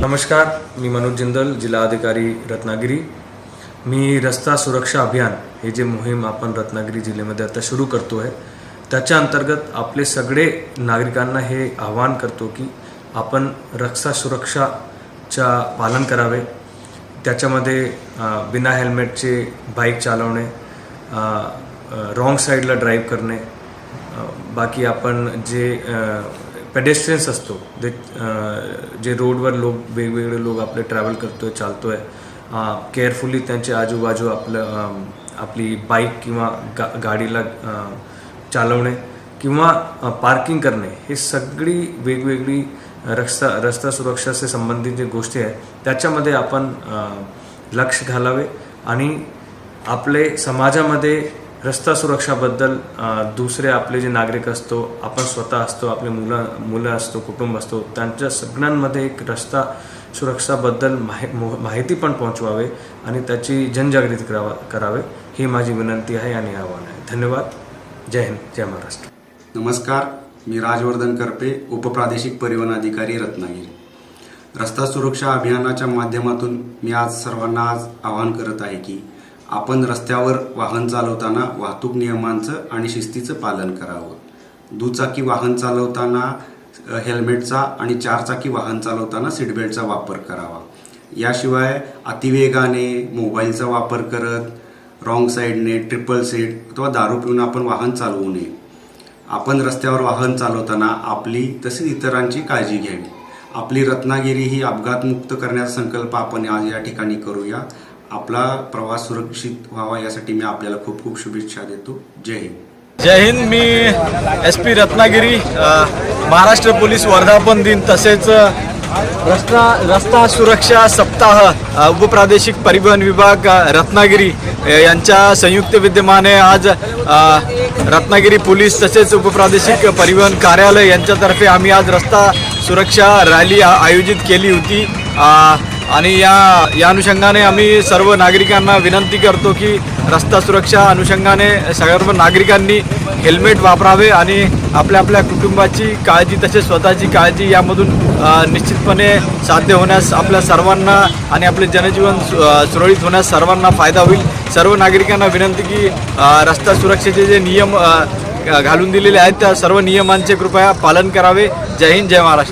नमस्कार मी मनोज जिंदल जिल्हाधिकारी रत्नागिरी. मी रस्ता सुरक्षा अभियान हे जे मोहीम आपण रत्नागिरी जिल्ह्यामध्ये आता सुरू करतो आहे त्याच्या अंतर्गत आपले सगळे नागरिकांना हे आवाहन करतो की आपण रस्ता सुरक्षाच्या पालन करावे. त्याच्यामध्ये बिना हेल्मेटचे बाईक चालवणे रॉंग साईडला ड्राईव्ह करणे बाकी आपण जे पेडेस्ट्रियन्स असतो. जे जे रोडवर लोक वेगवेगळे लोक आपले ट्रॅव्हल करतोय चालतोय केअरफुली त्यांचे आजूबाजू आपलं आपली बाईक किंवा गा गाडीला चालवणे किंवा पार्किंग करणे हे सगळी वेगवेगळी रस्ता रस्ता सुरक्षाशी संबंधित जे गोष्टी आहेत त्याच्यामध्ये आपण लक्ष घालावे आणि आपले समाजामध्ये रस्ता सुरक्षाबद्दल दुसरे आपले जे नागरिक असतो आपण स्वतः असतो आपले मुलं मुलं असतो कुटुंब असतो त्यांच्या सगळ्यांमध्ये एक रस्ता सुरक्षाबद्दल माहि मो- माहिती पण पोहोचवावे आणि त्याची जनजागृती करावा करावे ही माझी विनंती आहे आणि आव्हान आहे. धन्यवाद. जय हिंद जय महाराष्ट्र. नमस्कार. मी राजवर्धन करपे उपप्रादेशिक परिवहन अधिकारी रत्नागिरी. रस्ता सुरक्षा अभियानाच्या माध्यमातून मी आज सर्वांना आज आवाहन करत आहे की आपण रस्त्यावर वाहन चालवताना वाहतूक नियमांचं आणि शिस्तीचं पालन करावं. दुचाकी वाहन चालवताना हेल्मेटचा आणि चारचाकी वाहन चालवताना सीटबेल्टचा वापर करावा. याशिवाय अतिवेगाने मोबाईलचा वापर करत रॉंग साईडने ट्रिपल सीट अथवा दारू पिऊन आपण वाहन चालवू नये. आपण रस्त्यावर वाहन चालवताना आपली तसेच इतरांची काळजी घ्यावी. आपली रत्नागिरी ही अपघातमुक्त करण्याचा संकल्प आपण आज या ठिकाणी करूया. आपला प्रवास सुरक्षित व्हावा यासाठी मी आपल्याला खूप खूप शुभेच्छा देतो. जय हिंद. जय हिंद मी S P Ratnagiri Maharashtra police वर्धापन दिन तसेच रस्ता रस्ता सुरक्षा सप्ताह उपप्रादेशिक परिवहन विभाग रत्नागिरी यांच्या संयुक्त विद्यमाने आज रत्नागिरी पोलीस तसेच उपप्रादेशिक परिवहन कार्यालय यांच्यातर्फे आम्ही आज रस्ता सुरक्षा रॅली आयोजित केली होती. आणि या या अनुषंगाने आम्ही सर्व नागरिकांना विनंती करतो की रस्ता सुरक्षा अनुषंगाने सर्व नागरिकांनी हेल्मेट वापरावे आणि आपल्या आपल्या कुटुंबाची काळजी तसेच स्वतःची काळजी यामधून निश्चितपणे साध्य होण्यास आपल्या सर्वांना आणि आपले जनजीवन सु- सुरळीत होण्यास सर्वांना फायदा होईल. सर्व नागरिकांना विनंती की रस्ता सुरक्षेचे जे नियम घालून दिलेले आहेत त्या सर्व नियमांचे कृपया पालन करावे. जय हिंद जय महाराष्ट्र.